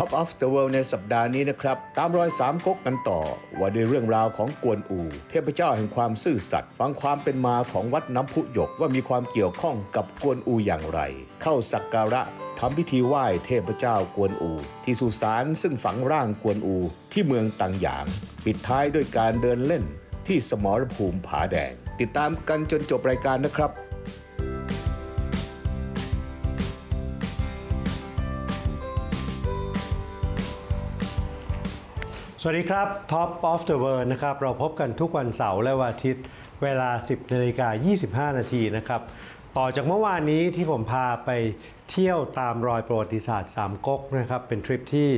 Top of the World ในสัปดาห์นี้นะครับ ตามรอยสามก๊กกันต่อ ว่าด้วยเรื่องราวของกวนอูเทพเจ้าแห่งความซื่อสัตย์ฟังความเป็นมาของวัดน้ำพุหยกว่ามีความเกี่ยวข้องกับกวนอูอย่างไร เข้าสักการะทำพิธีไหว้เทพเจ้ากวนอู ที่สุสานซึ่งฝังร่างกวนอูที่เมืองตังหยาง ปิดท้ายด้วยการเดินเล่นที่สมรภูมิผาแดง ติดตามกันจนจบรายการนะครับ สวัสดีครับ Top of the World นะครับ เราพบกันทุกวันเสาร์และวันอาทิตย์ เวลา 10นาฬิกา25 นาทีนะครับ ต่อจากเมื่อวานนี้ที่ผมพาไปเที่ยวตามรอยประวัติศาสตร์สามก๊กนะครับ เป็นทริปที่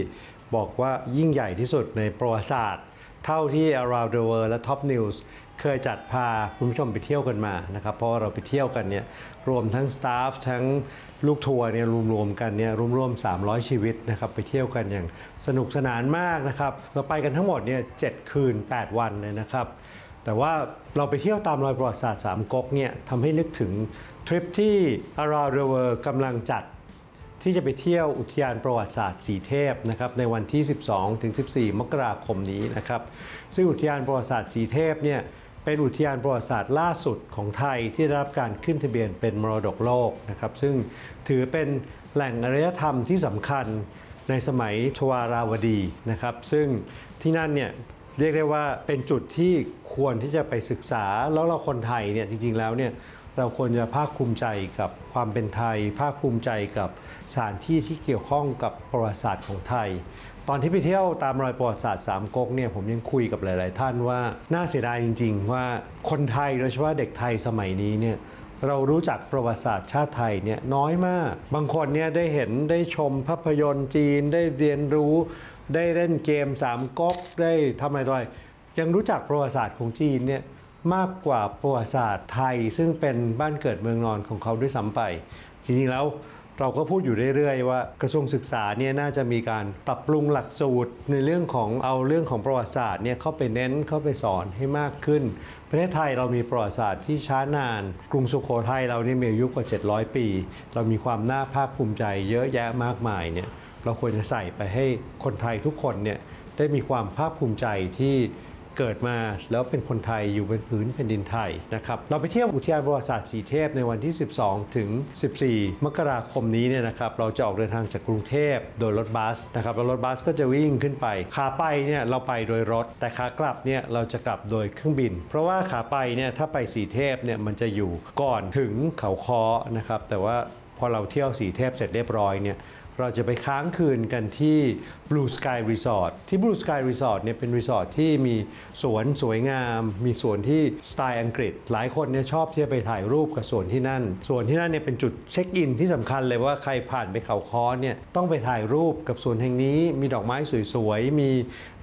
บอกว่ายิ่งใหญ่ที่สุดในประวัติศาสตร์ เท่าที่ Around the World และ Top News เคยจัดพาคุณผู้ชมไปเที่ยวกันมานะครับเพราะเราไปเที่ยวกันเนี่ยรวมทั้งสตาฟทั้งลูกทัวร์เนี่ยรวมๆกันเนี่ยรวมๆ300 ชีวิตนะครับไปเที่ยวกันอย่างสนุกสนานมากนะครับเราไปกันทั้งหมดเนี่ย7คืน 8 วันเลยนะครับแต่ว่าเราไปเที่ยวตามรอยประวัติศาสตร์สามก๊กเนี่ยทำให้นึกถึงทริปที่ Around the World กำลังจัดที่จะไปเที่ยวอุทยานประวัติศาสตร์สีเทพนะครับในวันที่ 12ถึง14 มกราคมนี้นะครับซึ่งอุทยานประวัติศาสตร์สีเทพเนี่ย เป็นอุทยานประวัติศาสตร์ล่าสุดของไทยที่ได้รับการขึ้นทะเบียนเป็นมรดกโลกนะครับซึ่งถือเป็นแหล่งอารยธรรมที่สำคัญในสมัยทวาราวดีนะครับ ซึ่งที่นั่นเนี่ยเรียกได้ว่าเป็นจุดที่ควรที่จะไปศึกษาแล้วเราคนไทยเนี่ยจริงๆแล้วเนี่ยเราควรจะภาคภูมิใจกับความเป็นไทย ภาคภูมิใจกับสถานที่ที่เกี่ยวข้องกับประวัติศาสตร์ของไทย ตอนที่ไปเที่ยวตามรอยประวัติศาสตร์สามก๊กเนี่ยผมยังคุยกับหลาย ๆ ท่านว่าน่าเสียดายจริง ๆ ว่าคนไทยโดยเฉพาะเด็กไทยสมัยนี้เนี่ยเรารู้จักประวัติศาสตร์ชาติไทยเนี่ยน้อยมาก บางคนเนี่ยได้เห็นได้ชมภาพยนตร์จีนได้เรียนรู้ ได้เล่นเกมสามก๊กได้ทำอะไรต่ออะไรยังรู้จักประวัติศาสตร์ของจีนเนี่ยมากกว่าประวัติศาสตร์ไทย ซึ่งเป็นบ้านเกิดเมืองนอนของเขาด้วยซ้ำไป จริงๆแล้ว เราก็พูดอยู่เรื่อย ๆ ว่ากระทรวงศึกษาเนี่ยน่าจะมีการปรับปรุงหลักสูตรในเรื่องของเอาเรื่องของประวัติศาสตร์เนี่ยเข้าไปเน้นเข้าไปสอนให้มากขึ้น ประเทศไทยเรามีประวัติศาสตร์ที่ช้านาน กรุงสุโขทัยเรานี่มีอายุกว่า 700 ปี เรามีความน่าภาคภูมิใจเยอะแยะมากมายเนี่ยเราควรจะใส่ไปให้คนไทยทุกคนเนี่ยได้มีความภาคภูมิใจที่ เกิดมาแล้วเป็นคนไทยอยู่บนพื้นแผ่นดินไทยนะครับเราไปเที่ยวอุทยานประวัติศาสตร์สีเทพในวันที่ 12 ถึง 14 มกราคมนี้เนี่ยนะครับเราจะออกเดินทางจากกรุงเทพโดยรถบัสนะครับแล้วรถบัสก็จะวิ่งขึ้นไป ขาไปเนี่ยเราไปโดยรถ แต่ขากลับเนี่ยเราจะกลับโดยเครื่องบิน เพราะว่าขาไปเนี่ยถ้าไปสีเทพเนี่ยมันจะอยู่ก่อนถึงเขาคอนะครับแต่ว่าพอเราเที่ยวสีเทพเสร็จเรียบร้อยเนี่ย เราจะไปค้างคืนกันที่ Blue Sky Resort ที่ Blue Sky Resort เนี่ยเป็นรีสอร์ทที่มีสวนสวยงาม มีสวนที่สไตล์อังกฤษ หลายคนเนี่ยชอบที่จะไปถ่ายรูปกับสวนที่นั่น สวนที่นั่นเนี่ยเป็นจุดเช็คอินที่สำคัญเลยว่าใครผ่านไปเขาค้อเนี่ยต้องไปถ่ายรูปกับสวนแห่งนี้ มีดอกไม้สวยๆ มี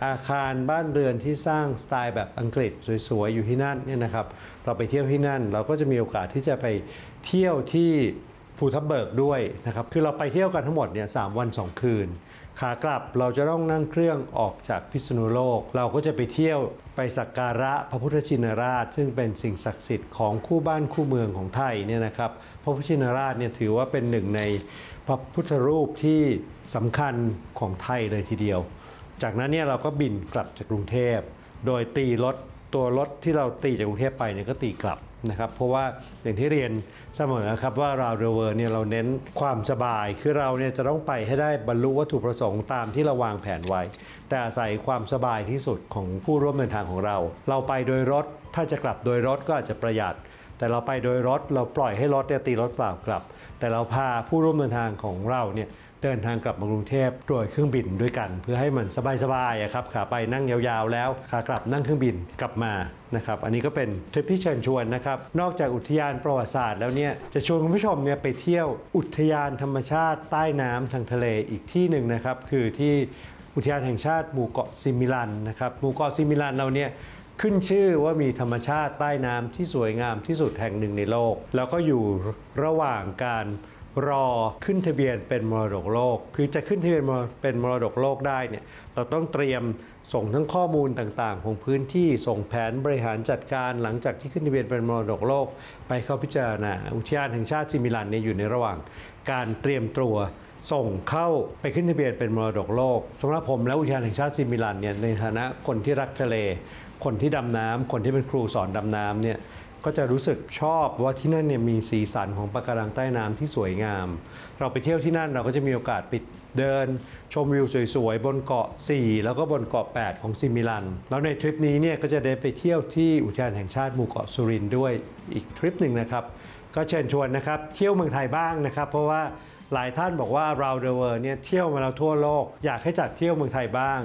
อาคารบ้านเรือนที่สร้างสไตล์แบบอังกฤษสวยๆอยู่ที่นั่นเนี่ยนะครับ เราไปเที่ยวที่นั่น เราก็จะมีโอกาสที่จะไปเที่ยวที่ ภูทับเบิกด้วยนะครับ คือเราไปเที่ยวกันทั้งหมดเนี่ยสามวัน 2 คืน ขากลับเราจะต้องนั่งเครื่องออกจากพิษณุโลก เราก็จะไปเที่ยวไปสักการะพระพุทธชินราช ซึ่งเป็นสิ่งศักดิ์สิทธิ์ของคู่บ้านคู่เมืองของไทยเนี่ยนะครับ พระพุทธชินราชเนี่ยถือว่าเป็นหนึ่งในพระพุทธรูปที่สำคัญของไทยเลยทีเดียว จากนั้นเนี่ยเราก็บินกลับจากกรุงเทพ โดยตีรถตัวรถที่เราตีจากกรุงเทพไปเนี่ยก็ตีกลับ นะครับเพราะว่าอย่างที่เรียนเสมอครับว่าเราเรเวอร์เนี่ยเราเน้นความสบายคือเราเนี่ยจะต้องไปให้ได้บรรลุวัตถุประสงค์ตามที่เราวางแผนไว้ แต่อาศัยความสบายที่สุดของผู้ร่วมเดินทางของเรา เราไปโดยรถ ถ้าจะกลับโดยรถก็อาจจะประหยัด แต่เราไปโดยรถเราปล่อยให้รถเนี่ยตีรถเปล่ากลับ แต่เราพาผู้ร่วมเดินทางของเราเนี่ย เดินทางกลับมากรุงเทพโดยเครื่องบินด้วยกัน เพื่อให้มันสบายๆครับขาไปนั่งยาวๆ แล้วขากลับนั่งเครื่องบินกลับมานะครับอันนี้ก็เป็นทริปที่เชิญชวนนะครับนอกจากอุทยานประวัติศาสตร์แล้วเนี่ยจะชวนคุณผู้ชมเนี่ยไปเที่ยวอุทยานธรรมชาติใต้น้ำทางทะเลอีกที่หนึ่งนะครับคือที่อุทยานแห่งชาติหมู่เกาะซิมิลันนะครับหมู่เกาะซิมิลันเราเนี่ยขึ้นชื่อว่ามีธรรมชาติใต้น้ำที่สวยงามที่สุดแห่งหนึ่งในโลก แล้วก็อยู่ระหว่างการ รอขึ้นทะเบียนเป็นมรดกโลก คือจะขึ้นทะเบียนเป็นมรดกโลกได้เนี่ยเราต้องเตรียมส่งทั้งข้อมูลต่างๆ ของพื้นที่ส่งแผนบริหารจัดการหลังจากที่ขึ้นทะเบียนเป็นมรดกโลก ไปเข้าพิจารณาอุทยานแห่งชาติซิมิลันเนี่ยอยู่ในระหว่าง การเตรียมตัวส่งเข้าไปขึ้นทะเบียนเป็นมรดกโลกสำหรับผมและอุทยานแห่งชาติซิมิลันเนี่ยในฐานะคนที่รักทะเล คนที่ดำน้ำคนที่เป็นครูสอนดำน้ำเนี่ย ก็จะรู้สึกชอบว่าที่นั่นเนี่ยมีสีสันของปะการังใต้น้ำที่สวยงาม เราไปเที่ยวที่นั่นเราก็จะมีโอกาสไปเดิน ชมวิวสวยๆ บนเกาะ 4 แล้วก็บนเกาะ 8 ของซิมิลัน แล้วในทริปนี้เนี่ยก็จะได้ไปเที่ยวที่อุทยานแห่งชาติหมู่เกาะสุรินด้วยอีกทริปหนึ่งนะครับ ก็เชิญชวนนะครับเที่ยวเมืองไทยบ้างนะครับ เพราะว่าหลายท่านบอกว่า round the world เนี่ยเที่ยวมาแล้วทั่วโลก อยากให้จัดเที่ยวเมืองไทยบ้าง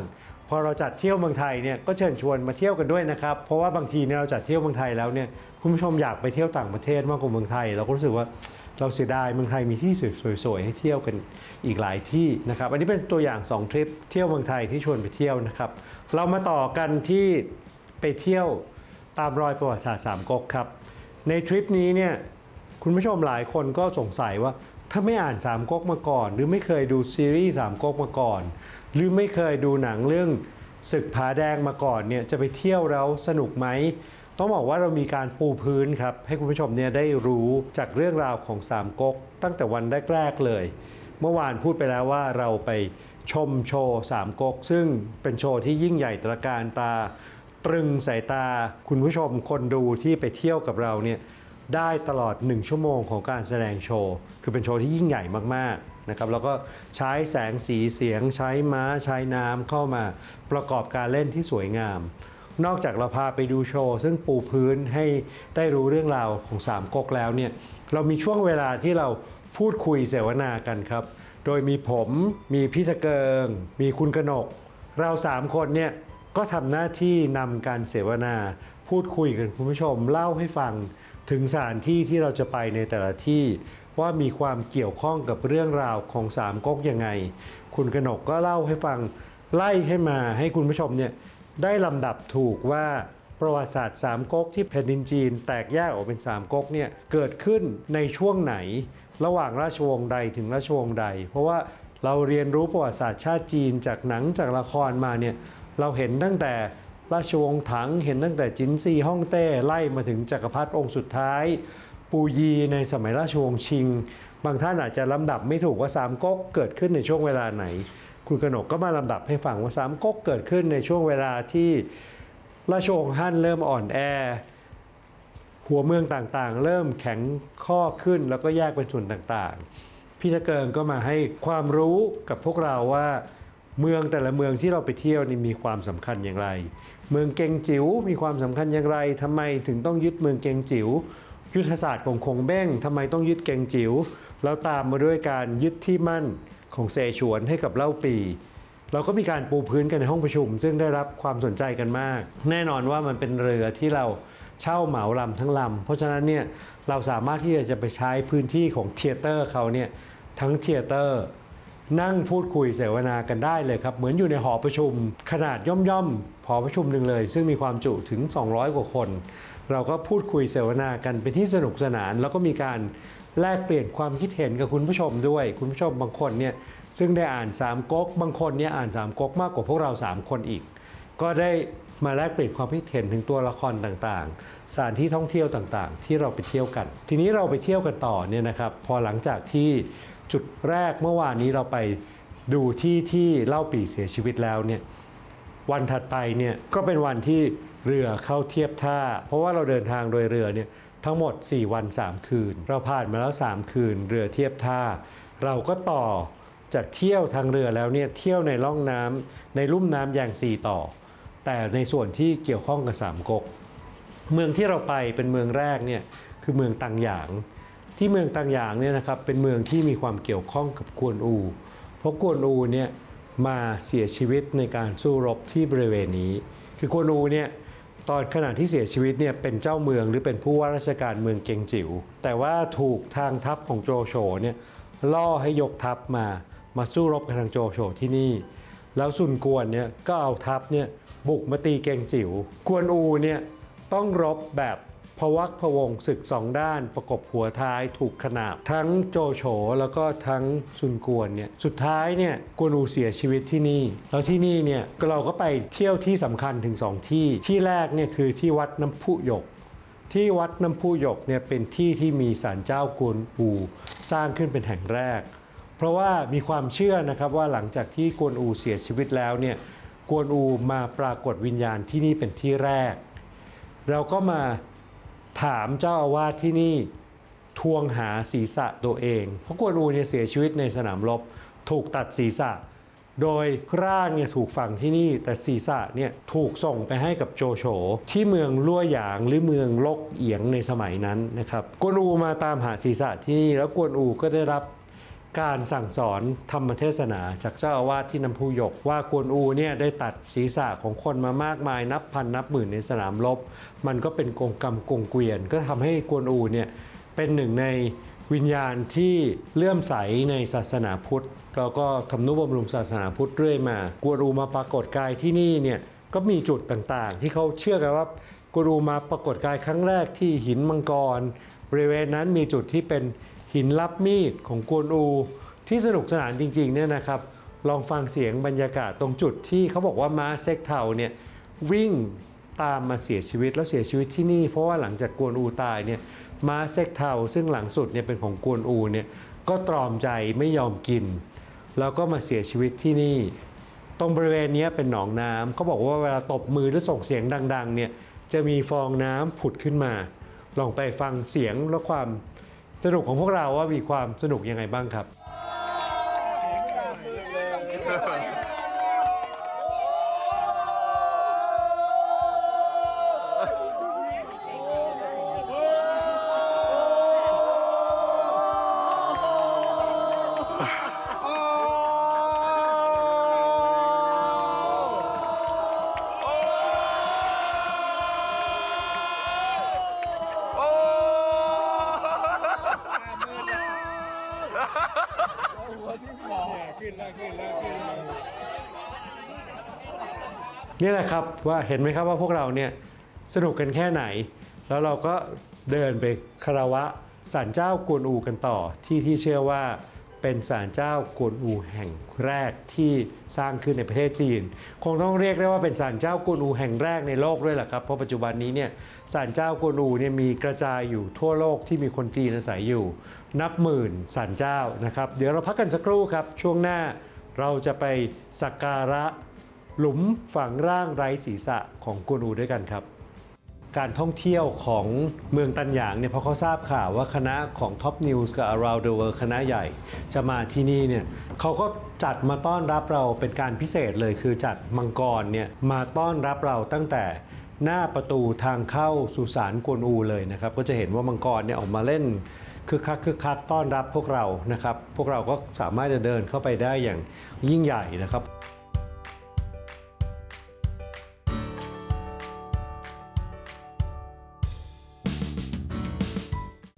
พอเราจัดเที่ยวเมืองไทยเนี่ยก็เชิญชวนมาเที่ยวกันด้วยนะครับ เพราะว่าบางทีเนี่ยเราจัดเที่ยวเมืองไทยแล้วเนี่ย คุณผู้ชมอยากไปเที่ยวต่างประเทศมากกว่าเมืองไทย เราก็รู้สึกว่าเราเสียดายเมืองไทยมีที่สวยๆให้เที่ยวกันอีกหลายที่นะครับ อันนี้เป็นตัวอย่าง 2 ทริปเที่ยวเมืองไทยที่ชวนไปเที่ยวนะครับ เรามาต่อกันที่ไปเที่ยวตามรอยประวัติศาสตร์สามก๊กครับ ในทริปนี้เนี่ยคุณผู้ชมหลายคนก็สงสัยว่าถ้าไม่อ่านสามก๊กมาก่อน หรือไม่เคยดูซีรีส์สามก๊กมาก่อน หรือไม่เคยดูหนังเรื่องศึกผาแดงมาก่อนเนี่ยจะไปเที่ยวแล้วสนุกไหม ต้องบอกว่าเรามีการปูพื้นครับให้คุณผู้ชมเนี่ยได้รู้จากเรื่องราวของสามก๊กตั้งแต่วันแรกๆเลย เมื่อวานพูดไปแล้วว่าเราไปชมโชว์สามก๊กซึ่งเป็นโชว์ที่ยิ่งใหญ่ตระการตา ตรึงสายตาคุณผู้ชมคนดูที่ไปเที่ยวกับเราเนี่ยได้ตลอด 1 ชั่วโมงของการแสดงโชว์ คือเป็นโชว์ที่ยิ่งใหญ่มากๆนะครับแล้วก็ใช้แสงสีเสียง ใช้ม้าใช้น้ำเข้ามาประกอบการเล่นที่สวยงาม นอกจากเราพาไปดูโชว์ ซึ่งปูพื้นให้ได้รู้เรื่องราวของสามก๊กแล้วเนี่ยเรามีช่วงเวลาที่เราพูดคุยเสวนากันครับ โดยมีผมมีพี่ตะเกิง มีคุณกนก เราสามคนเนี่ยก็ทำหน้าที่นำการเสวนา พูดคุยกันคุณผู้ชมเล่าให้ฟังถึงสถานที่ที่เราจะไปในแต่ละที่ว่ามีความเกี่ยวข้องกับเรื่องราวของสามก๊กยังไง คุณกนกก็เล่าให้ฟังไล่ให้มาให้คุณผู้ชมเนี่ย ได้ลำดับถูกว่าประวัติศาสตร์สามก๊กที่แผ่นดินจีนแตกแยกออกเป็นสามก๊กเนี่ยเกิดขึ้นในช่วงไหน ระหว่างราชวงศ์ใดถึงราชวงศ์ใด เพราะว่าเราเรียนรู้ประวัติศาสตร์ชาติจีนจากหนังจากละครมาเนี่ยเราเห็นตั้งแต่ราชวงศ์ถังเห็นตั้งแต่จินซีฮ่องเต้ไล่มาถึงจักรพรรดิองค์สุดท้าย ปูยีในสมัยราชวงศ์ชิง บางท่านอาจจะลำดับไม่ถูกว่าสามก๊กเกิดขึ้นในช่วงเวลาไหน คุณกนกก็มาลำดับให้ฟังว่าสามก๊กเกิดขึ้นในช่วงเวลาที่ราชวงศ์ฮั่นเริ่มอ่อนแอ หัวเมืองต่างๆ เริ่มแข็งข้อขึ้นแล้วก็แยกเป็นส่วนต่างๆ พี่ตะเกิงก็มาให้ความรู้กับพวกเราว่าเมืองแต่ละเมืองที่เราไปเที่ยวนี่มีความสำคัญอย่างไร เมืองเกงจิ๋วมีความสำคัญอย่างไรทำไมถึงต้องยึดเมืองเกงจิ๋วยุทธศาสตร์ของคงเบ้งทำไมต้องยึดเกงจิ๋วแล้วตามมาด้วยการยึดที่มั่น ของเสฉวนให้กับเล่าปีเราก็มีการปูพื้นกันในห้องประชุม ซึ่งได้รับความสนใจกันมาก แน่นอนว่ามันเป็นเรือที่เราเช่าเหมาลำทั้งลำเพราะฉะนั้นเนี่ยเราสามารถที่จะไปใช้พื้นที่ของเทเตอร์เขาเนี่ยทั้งเทเตอร์ นั่งพูดคุยเสวนากันได้เลยครับ เหมือนอยู่ในหอประชุมขนาดย่อมๆหอประชุมหนึ่งเลย ซึ่งมีความจุถึง 200 กว่าคน เราก็พูดคุยเสวนากันเป็นที่สนุกสนาน แล้วก็มีการ แลกเปลี่ยนความคิดเห็นกับคุณผู้ชมด้วย คุณผู้ชมบางคนเนี่ยซึ่งได้อ่านสามก๊กบางคนเนี่ยอ่านสามก๊กมากกว่าพวกเราสามคนอีก ก็ได้มาแลกเปลี่ยนความคิดเห็นถึงตัวละครต่างๆ สถานที่ท่องเที่ยวต่างๆ ที่เราไปเที่ยวกัน ทีนี้เราไปเที่ยวกันต่อเนี่ยนะครับพอหลังจากที่จุดแรกเมื่อวานนี้เราไปดูที่ที่เล่าปีเสียชีวิตแล้วเนี่ยวันถัดไปเนี่ยก็เป็นวันที่เรือเข้าเทียบท่า เพราะว่าเราเดินทางโดยเรือเนี่ย ทั้งหมด 4 วัน 3 คืน เราผ่านมาแล้ว 3 คืน เรือเทียบท่า เราก็ต่อจากเที่ยวทางเรือแล้วเนี่ยเที่ยวในล่องน้ำในลุ่มน้ำยางซีต่อ แต่ในส่วนที่เกี่ยวข้องกับสามก๊กเมืองที่เราไปเป็นเมืองแรกเนี่ยคือเมืองตังหยาง ที่เมืองตังหยางเนี่ยนะครับเป็นเมืองที่มีความเกี่ยวข้องกับกวนอู เพราะกวนอูเนี่ยมาเสียชีวิตในการสู้รบที่บริเวณนี้ คือกวนอูเนี่ย ตอนขณะที่เสียชีวิตเนี่ยเป็นเจ้าเมืองหรือเป็นผู้ว่าราชการเมืองเกงจิ๋วแต่ว่าถูกทางทัพของโจโฉเนี่ยล่อให้ยกทัพมามาสู้รบกับทางโจโฉที่นี่ แล้วซุนกวนเนี่ยก็เอาทัพเนี่ยบุกมาตีเกงจิ๋วกวนอูเนี่ยต้องรบแบบ พวักพวงศึกสองด้านประกบหัวท้ายถูกขนาบ ทั้งโจโฉแล้วก็ทั้งซุนกวนเนี่ยสุดท้ายเนี่ยกวนอูเสียชีวิตที่นี่ แล้วที่นี่เนี่ยเราก็ไปเที่ยวที่สำคัญถึงสองที่ที่แรกเนี่ยคือที่วัดน้ำพุหยก ที่วัดน้ำพุหยกเนี่ยเป็นที่ที่มีศาลเจ้ากวนอูสร้างขึ้นเป็นแห่งแรก เพราะว่ามีความเชื่อนะครับว่าหลังจากที่กวนอูเสียชีวิตแล้วเนี่ยกวนอูมาปรากฏวิญญาณที่นี่เป็นที่แรก เราก็มา ถามเจ้าอาวาสที่นี่ทวงหาศีรษะตัวเอง เพราะกวนอูเนี่ยเสียชีวิตในสนามรบถูกตัดศีรษะ โดยร่างเนี่ยถูกฝังที่นี่ แต่ศีรษะเนี่ยถูกส่งไปให้กับโจโฉที่เมืองลั่วหยางหรือเมืองลกเอียงในสมัยนั้นนะครับ กวนอูมาตามหาศีรษะที่นี่แล้วกวนอูก็ได้รับ การสั่งสอนธรรมเทศนาจากเจ้าอาวาสที่น้ำพุยกว่ากวนอูเนี่ยได้ตัดศีรษะของคนมามากมายนับพันนับหมื่นในสนามรบมันก็เป็นกงกรรมกงเกวียน ก็ทำให้กวนอูเนี่ยเป็นหนึ่งในวิญญาณที่เลื่อมใสในศาสนาพุทธแล้วก็ทำนุบำรุงศาสนาพุทธเรื่อยมากวนอูมาปรากฏกายที่นี่เนี่ยก็มีจุดต่างๆ ที่เขาเชื่อกันว่ากวนอูมาปรากฏกายครั้งแรกที่หินมังกร บริเวณนั้นมีจุดที่เป็น หินรับมีดของกวนอู ที่สนุกสนานจริงๆเนี่ยนะครับ ลองฟังเสียงบรรยากาศตรงจุดที่เขาบอกว่าม้าเซ็กเทาเนี่ยวิ่งตามมาเสียชีวิตแล้วเสียชีวิตที่นี่ เพราะว่าหลังจากกวนอูตายเนี่ยม้าเซ็กเทาซึ่งหลังสุดเนี่ยเป็นของกวนอูเนี่ยก็ตรอมใจไม่ยอมกิน แล้วก็มาเสียชีวิตที่นี่ ตรงบริเวณนี้เป็นหนองน้ำเขาบอกว่าเวลาตบมือหรือส่งเสียงดังๆเนี่ยจะมีฟองน้ำผุดขึ้นมา ลองไปฟังเสียงและความ สนุกของพวกเราว่ามีความสนุกยังไงบ้างครับ ว่าเห็นไหมครับว่าพวกเราเนี่ยสนุกกันแค่ไหน แล้วเราก็เดินไปคารวะศาลเจ้ากวนอูกันต่อที่ที่เชื่อว่าเป็นศาลเจ้ากวนอูแห่งแรกที่สร้างขึ้นในประเทศจีน คงต้องเรียกได้ว่าเป็นศาลเจ้ากวนอูแห่งแรกในโลกด้วยแหละครับเพราะปัจจุบันนี้เนี่ยศาลเจ้ากวนอูเนี่ยมีกระจายอยู่ทั่วโลกที่มีคนจีนอาศัยอยู่ นับหมื่นศาลเจ้านะครับ เดี๋ยวเราพักกันสักครู่ครับ ช่วงหน้าเราจะไปสักการะ หลุมฝังร่างไร้ศีรษะของกวนอูด้วยกันครับการท่องเที่ยวของเมืองตันหยางเนี่ยพราะเขาทราบข่าวว่าคณะของ Top News กับ Around the World คณะใหญ่ จะมาที่นี่เนี่ยเขาก็จัดมาต้อนรับเราเป็นการพิเศษเลยคือจัดมังกรเนี่ยมาต้อนรับเราตั้งแต่หน้าประตูทางเข้าสุสานกวนอูเลยนะครับ ก็จะเห็นว่ามังกรเนี่ยออกมาเล่นคือคักคือคักต้อนรับพวกเรานะครับ พวกเราก็สามารถจะเดินเข้าไปได้อย่างยิ่งใหญ่นะครับ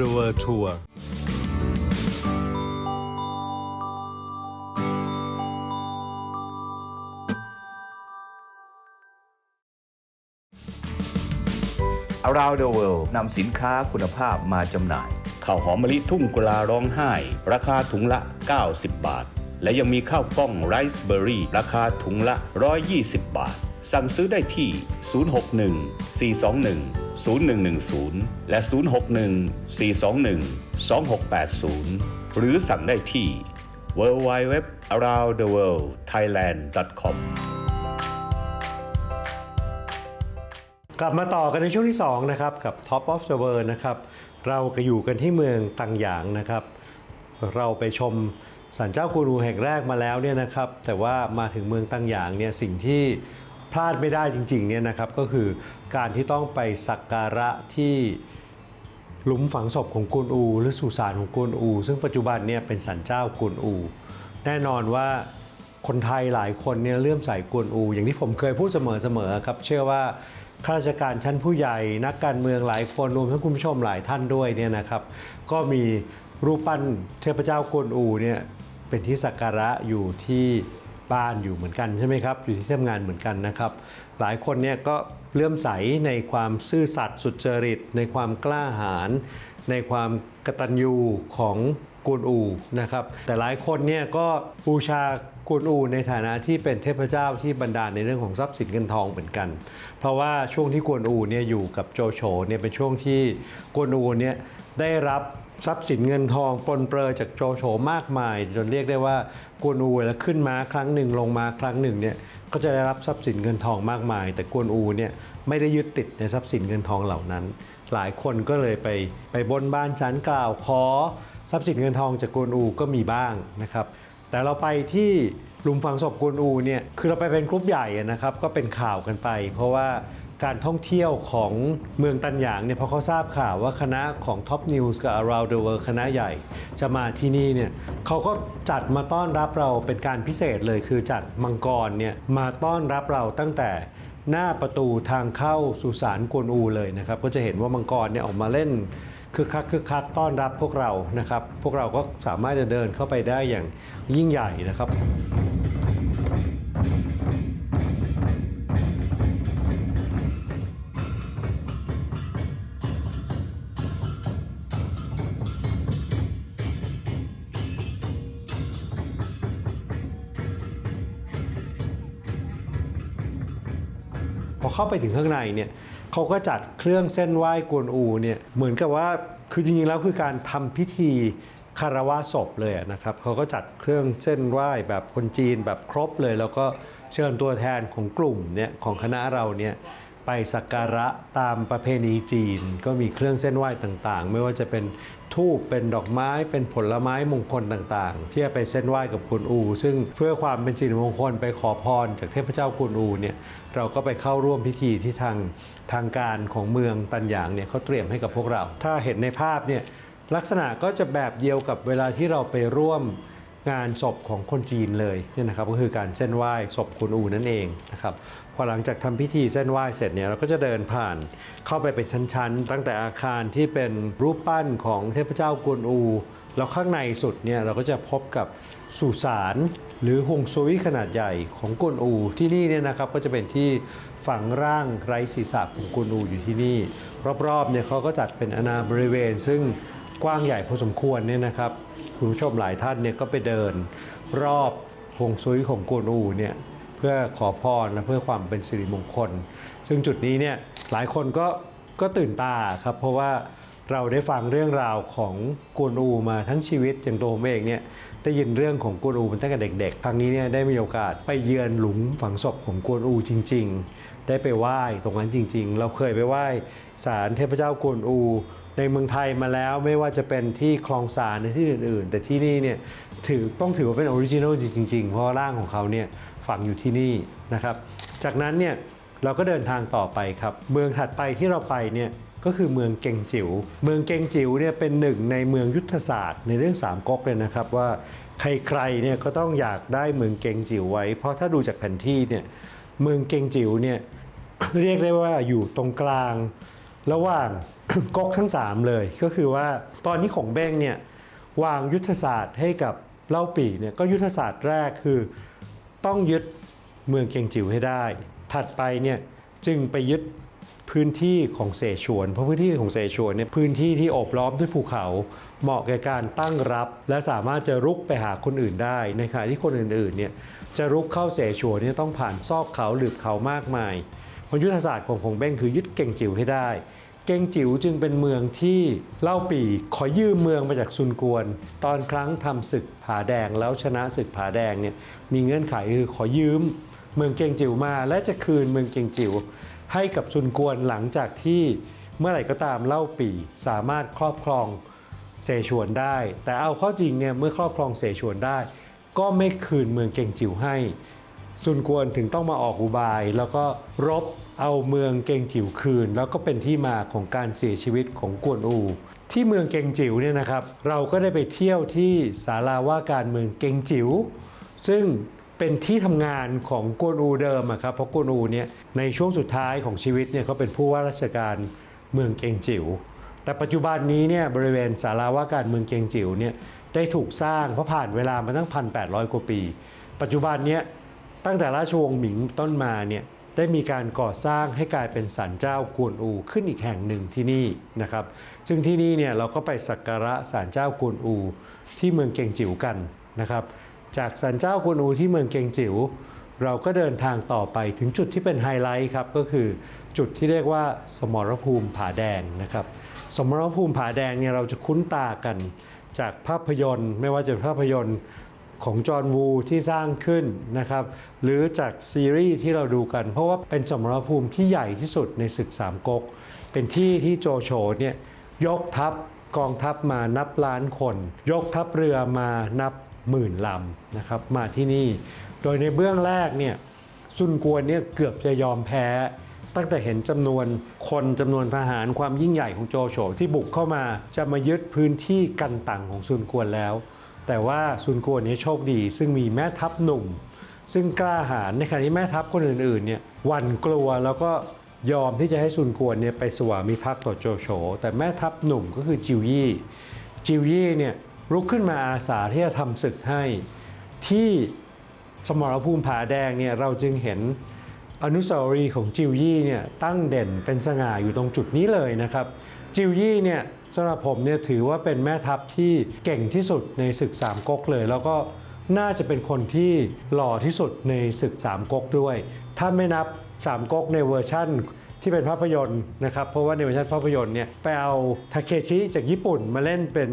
the world tour อ Around the World นำสินค้าคุณภาพมาจำหน่ายข้าวหอมมะลิทุ่งกุลาร้องไห้ ราคาถุงละ 90 บาท และยังมีข้าวกล้องไรซ์เบอร์รี่ ราคาถุงละ 120 บาท สั่งซื้อได้ที่ 061 421 0110 และ 061 421 2680 หรือสั่งได้ที่ www aroundtheworldthailand.com กลับมาต่อกันในช่วงที่ 2 นะครับ กับ Top of the World นะครับ เราก็อยู่กันที่เมืองตังหยางนะครับ เราไปชมศาลเจ้ากูรูแห่งแรกมาแล้วเนี่ยนะครับ แต่ว่ามาถึงเมืองตังหยางเนี่ยสิ่งที่ พลาดไม่ได้จริงๆเนี่ยนะครับก็คือการที่ต้องไปสักการะที่หลุมฝังศพของกวนอู หรือสุสานของกวนอู ซึ่งปัจจุบันเนี่ยเป็นศาลเจ้ากวนอู แน่นอนว่าคนไทยหลายคนเนี่ยเลื่อมใสกวนอู อย่างที่ผมเคยพูดเสมอๆครับ เชื่อว่าข้าราชการชั้นผู้ใหญ่นักการเมืองหลายคนรวมทั้งคุณผู้ชมหลายท่านด้วยเนี่ยนะครับ ก็มีรูปปั้นเทพเจ้ากวนอูเนี่ยเป็นที่สักการะอยู่ที่ บ้านอยู่เหมือนกันใช่ไหมครับอยู่ที่ทำงานเหมือนกันนะครับ หลายคนเนี่ยก็เลื่อมใสในความซื่อสัตย์สุจริต ในความกล้าหาญในความกตัญญูของกูนอูนะครับ แต่หลายคนเนี่ยก็บูชา กวนอูในฐานะที่เป็นเทพเจ้าที่บันดาในเรื่องของทรัพย์สินเงินทองเหมือนกัน เพราะว่าช่วงที่กวนอูเนี่ยอยู่กับโจโฉเนี่ยเป็นช่วงที่กวนอูเนี่ยได้รับทรัพย์สินเงินทองปลนเปลือจากโจโฉมากมายจนเรียกได้ว่ากวนอูเวลาขึ้นมาครั้งหนึ่งลงมาครั้งหนึ่งเนี่ยก็จะได้รับทรัพย์สินเงินทองมากมาย แต่กวนอูเนี่ยไม่ได้ยึดติดในทรัพย์สินเงินทองเหล่านั้น หลายคนก็เลยไปไปบนบ้านชั้นกล่าวขอทรัพย์สินเงินทองจากกวนอูก็มีบ้างนะครับ แต่เราไปที่หลุมฝังศพกวนอูเนี่ยคือเราไปเป็นกรุ๊ปใหญ่นะครับก็เป็นข่าวกันไป เพราะว่าการท่องเที่ยวของเมืองตันหยางเนี่ยพอเขาทราบข่าวว่าคณะของ Top News กับ Around the World คณะใหญ่ จะมาที่นี่เนี่ยเขาก็จัดมาต้อนรับเราเป็นการพิเศษเลย คือจัดมังกรเนี่ยมาต้อนรับเราตั้งแต่หน้าประตูทางเข้าสุสานกวนอูเลยนะครับก็จะเห็นว่ามังกรเนี่ยออกมาเล่น คึกคักคึกคักต้อนรับพวกเรานะครับ พวกเราก็สามารถจะเดินเข้าไปได้อย่างยิ่งใหญ่นะครับพอเข้าไปถึงข้างในเนี่ย เขาก็จัดเครื่องเส้นไหว้กวนอูเนี่ยเหมือนกับว่าคือจริงๆแล้วคือการทำพิธีคารวะศพเลยนะครับเขาก็จัดเครื่องเส้นไหว้แบบคนจีนแบบครบเลย แล้วก็เชิญตัวแทนของกลุ่มเนี่ยของคณะเราเนี่ย ไปสักการะตามประเพณีจีน ก็มีเครื่องเส้นไหว้ต่างๆ ไม่ว่าจะเป็นทูบเป็นดอกไม้เป็นผลไม้มงคลต่างๆ ที่จะไปเส้นไหว้กับกวนอู ซึ่งเพื่อความเป็นสิริมงคลไปขอพรจากเทพเจ้ากวนอูเนี่ยเราก็ไปเข้าร่วมพิธีที่ทางทางการของเมืองตันหยางเนี่ยเขาเตรียมให้กับพวกเรา ถ้าเห็นในภาพเนี่ยลักษณะก็จะแบบเดียวกับเวลาที่เราไปร่วม งานศพของคนจีนเลยเนี่ยนะครับก็คือการเส้นไหว้ศพคุณอูนั่นเองนะครับพอหลังจากทำพิธีเส้นไหว้เสร็จเนี่ยเราก็จะเดินผ่านเข้าไปเป็นชั้นๆ ตั้งแต่อาคารที่เป็นรูปปั้นของเทพเจ้ากวนอูแล้วข้างในสุดเนี่ยเราก็จะพบกับสุสานหรือฮงซุยขนาดใหญ่ของกวนอูที่นี่เนี่ยนะครับก็จะเป็นที่ฝังร่างไร้ศีรษะของกวนอูอยู่ที่นี่ รอบๆเนี่ยเขาก็จัดเป็นอาณาบริเวณ ซึ่งกว้างใหญ่พอสมควรเนี่ยนะครับ คุณผู้ชมหลายท่านเนี่ยก็ไปเดิน รอบฮงซุยของกวนอูเนี่ยเพื่อขอพรและเพื่อความเป็นสิริมงคล ซึ่งจุดนี้เนี่ยหลายคนก็ก็ตื่นตาครับเพราะว่าเราได้ฟังเรื่องราวของกวนอูมาทั้งชีวิตอย่างตัวผมเองเนี่ยได้ยินเรื่องของกวนอูมาตั้งแต่เด็กๆ ครั้งนี้เนี่ยได้มีโอกาสไปเยือนหลุมฝังศพของกวนอูจริง ๆ ได้ไปไหว้ตรงนั้นจริง ๆ เราเคยไปไหว้ศาลเทพเจ้ากวนอู ในเมืองไทยมาแล้วไม่ว่าจะเป็นที่คลองสารในที่อื่น ๆ แต่ที่นี่เนี่ยถือต้องถือว่าเป็นออริจินอลจริง ๆ เพราะร่างของเขาเนี่ยฝังอยู่ที่นี่นะครับ จากนั้นเนี่ยเราก็เดินทางต่อไปครับ เมืองถัดไปที่เราไปเนี่ยก็คือเมืองเกงจิ๋ว เมืองเกงจิ๋วเนี่ยเป็นหนึ่งในเมืองยุทธศาสตร์ในเรื่องสามก๊กเลยนะครับว่าใครๆเนี่ยก็ต้องอยากได้เมืองเกงจิ๋วไว้ เพราะถ้าดูจากแผนที่เนี่ยเมืองเกงจิ๋วเนี่ยเรียกได้ว่าอยู่ตรงกลาง ระหว่างก๊กทั้ง 3 เลย ก็คือว่าตอนนี้ของเบ้งเนี่ยวางยุทธศาสตร์ให้กับเล่าปีเนี่ยก็ยุทธศาสตร์แรกคือต้องยึดเมืองเกียงจิ๋วให้ได้ ถัดไปเนี่ยจึงไปยึดพื้นที่ของเสฉวน เพราะพื้นที่ของเสฉวนเนี่ยพื้นที่ที่โอบล้อมด้วยภูเขา เหมาะแก่การตั้งรับ และสามารถจะรุกไปหาคนอื่นได้ในขณะที่คนอื่นๆเนี่ยจะรุกเข้าเสฉวนเนี่ยต้องผ่านซอกเขาหลืบเขามากมายเพราะยุทธศาสตร์ของผงเบ้งคือยึดเก่งจิ๋วให้ได้ เกงจิ๋วจึงเป็นเมืองที่เล่าปีขอยืมเมืองมาจากซุนกวน ตอนครั้งทำศึกผาแดงแล้วชนะศึกผาแดงเนี่ยมีเงื่อนไขคือขอยืมเมืองเกงจิ๋วมา และจะคืนเมืองเกงจิ๋วให้กับซุนกวนหลังจากที่เมื่อไหร่ก็ตามเล่าปีสามารถครอบครองเสฉวนได้ แต่เอาข้อจริงเนี่ยเมื่อครอบครองเสฉวนได้ ก็ไม่คืนเมืองเกงจิ๋วให้ซุนกวนถึงต้องมาออกอุบายแล้วก็รบ เอาเมืองเกงจิ๋วคืน แล้วก็เป็นที่มาของการเสียชีวิตของกวนอู ที่เมืองเกงจิ๋วเนี่ยนะครับ เราก็ได้ไปเที่ยวที่ศาลาว่าการเมืองเกงจิ๋วซึ่งเป็นที่ทำงานของกวนอูเดิมครับเพราะกวนอูเนี่ยในช่วงสุดท้ายของชีวิตเนี่ยเขาเป็นผู้ว่าราชการเมืองเกงจิ๋วแต่ปัจจุบันนี้เนี่ยบริเวณศาลาว่าการเมืองเกียงจิ๋วเนี่ยได้ถูกสร้างเพราะผ่านเวลามาตั้ง 1,800 กว่าปี ปัจจุบันเนี้ยตั้งแต่ราชวงศ์หมิงต้นมาเนี่ย ได้มีการก่อสร้างให้กลายเป็นศาลเจ้ากวนอูขึ้นอีกแห่งหนึ่งที่นี่นะครับ ซึ่งที่นี่เนี่ยเราก็ไปสักการะศาลเจ้ากวนอูที่เมืองเกงจิ๋วกันนะครับ จากศาลเจ้ากวนอูที่เมืองเกงจิ๋วเราก็เดินทางต่อไปถึงจุดที่เป็นไฮไลท์ครับก็คือจุดที่เรียกว่าสมรภูมิผาแดงนะครับ สมรภูมิผาแดงเนี่ยเราจะคุ้นตากันจากภาพยนตร์ ไม่ว่าจะภาพยนตร์ ของจอห์นวูที่สร้างขึ้นนะครับหรือจากซีรีส์ที่เราดูกัน เพราะว่าเป็นสมรภูมิที่ใหญ่ที่สุดในศึกสามก๊กเป็นที่ที่โจโฉเนี่ยยกทัพกองทัพมานับล้านคน ยกทัพเรือมานับหมื่นลำนะครับมาที่นี่ โดยในเบื้องแรกเนี่ยซุนกวนเนี่ยเกือบจะยอมแพ้ ตั้งแต่เห็นจำนวนคนจำนวนทหารความยิ่งใหญ่ของโจโฉที่บุกเข้ามาจะมายึดพื้นที่กันตังของซุนกวนแล้ว แต่ว่าซุนกวนนี้โชคดี ซึ่งมีแม่ทัพหนุ่ม ซึ่งกล้าหาญในขณะที่แม่ทัพคนอื่นๆเนี่ยหวันกลัวแล้วก็ยอมที่จะให้ซุนกวนเนี่ยไปสวามิภักดิ์ต่อโจโฉแต่แม่ทัพหนุ่มก็คือจิวยี่จิวยี่เนี่ยลุกขึ้นมาอาสาที่จะทำศึกให้ ที่สมรภูมิผาแดงเนี่ยเราจึงเห็นอนุสาวรีย์ของจิวยี่เนี่ยตั้งเด่นเป็นสง่าอยู่ตรงจุดนี้เลยนะครับจิวยี่เนี่ยสำหรับผมเนี่ยถือว่าเป็นแม่ทัพที่เก่งที่สุดในศึกสามก๊กเลย แล้วก็น่าจะเป็นคนที่หล่อที่สุดในศึกสามก๊กด้วย ถ้าไม่นับสามก๊กในเวอร์ชั่นที่เป็นภาพยนตร์นะครับเพราะว่าในเวอร์ชันภาพยนตร์เนี่ยไปเอาทาเคชิจากญี่ปุ่นมาเล่นเป็น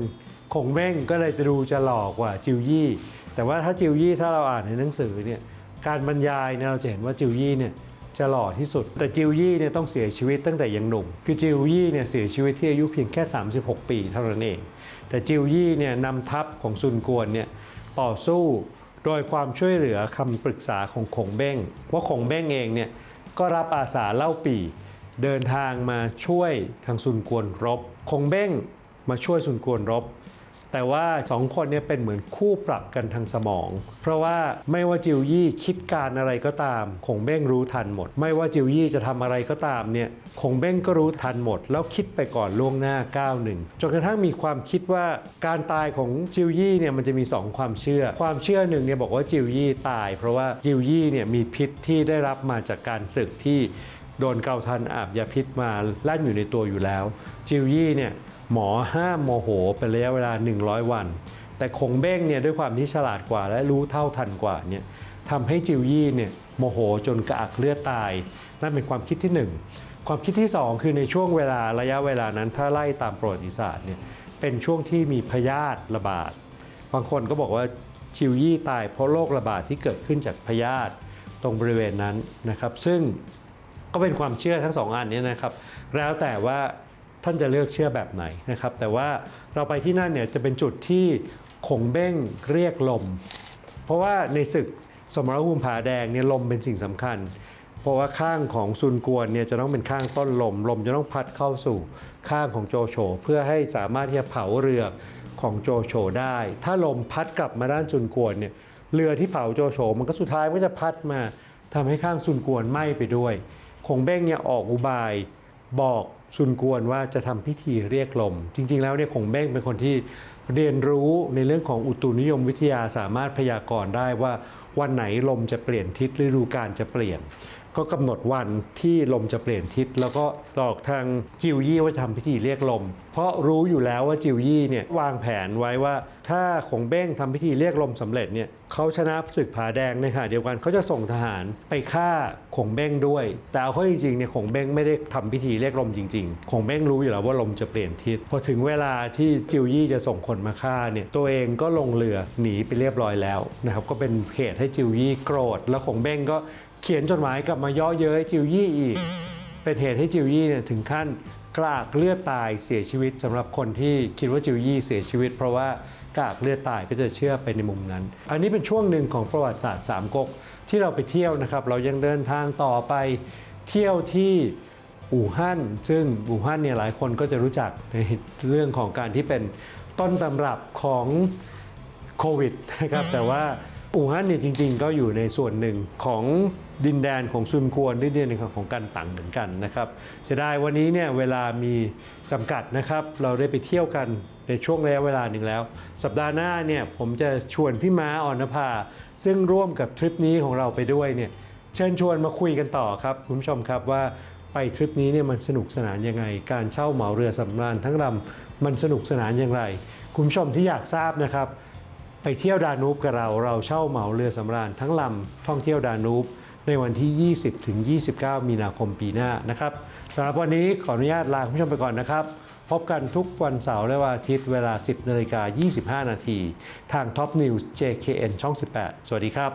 คงเบ้งก็เลยจะดูจะหล่อกกว่าจิวยี่ แต่ว่าถ้าจิวยี่ถ้าเราอ่านในหนังสือเนี่ยการบรรยายเนี่ยเราจะเห็นว่าจิวยี่เนี่ย จะหล่อที่สุด แต่จิวยี่เนี่ยต้องเสียชีวิตตั้งแต่ยังหนุ่ม คือจิวยี่เนี่ยเสียชีวิตที่อายุเพียงแค่ 36 ปีเท่านั้นเอง แต่จิวยี่เนี่ยนำทัพของซุนกวนเนี่ยต่อสู้โดยความช่วยเหลือคำปรึกษาของคงเบ้งว่าคงเบ้งเองเนี่ยก็รับอาสาเล่าปีเดินทางมาช่วยทางซุนกวนรบ คงเบ้งมาช่วยซุนกวนรบ แต่ว่าสองคนเนี้เป็นเหมือนคู่ปรับกันทางสมอง เพราะว่าไม่ว่าจิวยี่คิดการอะไรก็ตาม คงเบ้งรู้ทันหมด ไม่ว่าจิวยี่จะทำอะไรก็ตามเนี่ยคงเบ้งก็รู้ทันหมด แล้วคิดไปก่อนล่วงหน้าก้าวหนึ่งจนกระทั่งมีความคิดว่าการตายของจิวยี่เนี่ยมันจะมีสองความเชื่อ ความเชื่อหนึ่งเนี่ยบอกว่าจิวยี่ตาย เพราะว่าจิวยี่เนี่ยมีพิษที่ได้รับมาจากการศึกที่โดนเกาทันอาบยาพิษมาลั่นอยู่ในตัวอยู่แล้ว จิวยี่เนี่ย หมอห้ามโมโหเป็นระยะเวลา 100 วัน แต่คงเบ้งเนี่ยด้วยความที่ฉลาดกว่าและรู้เท่าทันกว่าเนี่ยทำให้จิวยี่เนี่ยโมโหจนกระอักเลือดตาย นั่นเป็นความคิดที่หนึ่งความคิดที่สองคือในช่วงเวลาระยะเวลานั้นถ้าไล่ตามประวัติศาสตร์เนี่ยเป็นช่วงที่มีพยาธิระบาด บางคนก็บอกว่าชิวยี่ตายเพราะโรคระบาดที่เกิดขึ้นจากพยาธิตรงบริเวณนั้นนะครับ ซึ่งก็เป็นความเชื่อทั้งสองอันนี้นะครับ แล้วแต่ว่า ท่านจะเลือกเชื่อแบบไหนนะครับ แต่ว่าเราไปที่นั่นเนี่ยจะเป็นจุดที่คงเบ้งเรียกลม เพราะว่าในศึกสมรภูมิผาแดงเนี่ยลมเป็นสิ่งสำคัญ เพราะว่าข้างของซุนกวนเนี่ยจะต้องเป็นข้างต้นลม ลมจะต้องพัดเข้าสู่ข้างของโจโฉเพื่อให้สามารถที่จะเผาเรือของโจโฉได้ ถ้าลมพัดกลับมาด้านซุนกวนเนี่ยเรือที่เผาโจโฉมันก็สุดท้ายมันก็จะพัดมาทำให้ข้างซุนกวนไหม้ไปด้วยคงเบ้งเนี่ยออกอุบายบอก ซุนกวนว่าจะทำพิธีเรียกลม จริง ๆ แล้วเนี่ยคงเบ้งเป็นคนที่เรียนรู้ในเรื่องของอุตุนิยมวิทยาสามารถพยากรณ์ได้ว่าวันไหนลมจะเปลี่ยนทิศฤดูกาลจะเปลี่ยน ก็กำหนดวันที่ลมจะเปลี่ยนทิศ แล้วก็หลอกทางจิวยี่ว่าจะทำพิธีเรียกลม เพราะรู้อยู่แล้วว่าจิวยี่เนี่ยวางแผนไว้ว่า ถ้าขงเบ้งทำพิธีเรียกลมสำเร็จเนี่ยเขาชนะศึกผาแดงในขณะเดียวกันเขาจะส่งทหารไปฆ่าขงเบ้งด้วย แต่เอาเข้าจริงๆเนี่ยขงเบ้งไม่ได้ทำพิธีเรียกลมจริงๆขงเบ้งรู้อยู่แล้วว่าลมจะเปลี่ยนทิศพอถึงเวลาที่จิวยี่จะส่งคนมาฆ่าเนี่ยตัวเองก็ลงเรือหนีไปเรียบร้อยแล้วนะครับก็เป็นเหตุให้จิวยี่โกรธ แล้วขงเบ้งก็ เขียนจดหมายกลับมาย่อเย้ยจิวยี่อีก เป็นเหตุให้จิวยี่เนี่ยถึงขั้นกรากเลือดตายเสียชีวิตสำหรับคนที่คิดว่าจิวยี่เสียชีวิต เพราะว่ากรากเลือดตายก็จะเชื่อไปในมุมนั้น อันนี้เป็นช่วงหนึ่งของประวัติศาสตร์สามก๊กที่เราไปเที่ยวนะครับ เรายังเดินทางต่อไปเที่ยวที่อู่ฮั่นซึ่งอู่ฮั่นเนี่ยหลายคนก็จะรู้จักในเรื่องของการที่เป็นต้นตำรับของโควิดนะครับแต่ว่า อู่ฮั่นเนี่ยจริง ๆ ก็อยู่ในส่วนหนึ่งของดินแดนของซุนกวนดินแดนของกันตังเหมือนกันนะครับเสียดายวันนี้เนี่ยเวลามีจำกัดนะครับ เราได้ไปเที่ยวกันในในช่วงระยะเวลาหนึ่งแล้ว สัปดาห์หน้าเนี่ยผมจะชวนพี่ม้าออนภา ซึ่งร่วมกับทริปนี้ของเราไปด้วยเนี่ยเชิญชวนมาคุยกันต่อครับคุณผู้ชมครับว่าไปทริปนี้เนี่ยมันสนุกสนานยังไง การเช่าเหมาเรือสำราญทั้งลำมันสนุกสนานอย่างไร คุณผู้ชมที่อยากทราบนะครับ ไปเที่ยวดานูบกับเราเราเช่าเหมาเรือสำราญทั้งลำท่องเที่ยวดานูบในวันที่ 20ถึง29 มีนาคมปีหน้านะครับสำหรับวันนี้ขออนุญาตลาคุณผู้ชมไปก่อนนะครับ พบกันทุกวันเสาร์และวันอาทิตย์เวลา 10นาฬิกา25 นาทีทาง Top News JKN ช่อง 18 สวัสดีครับ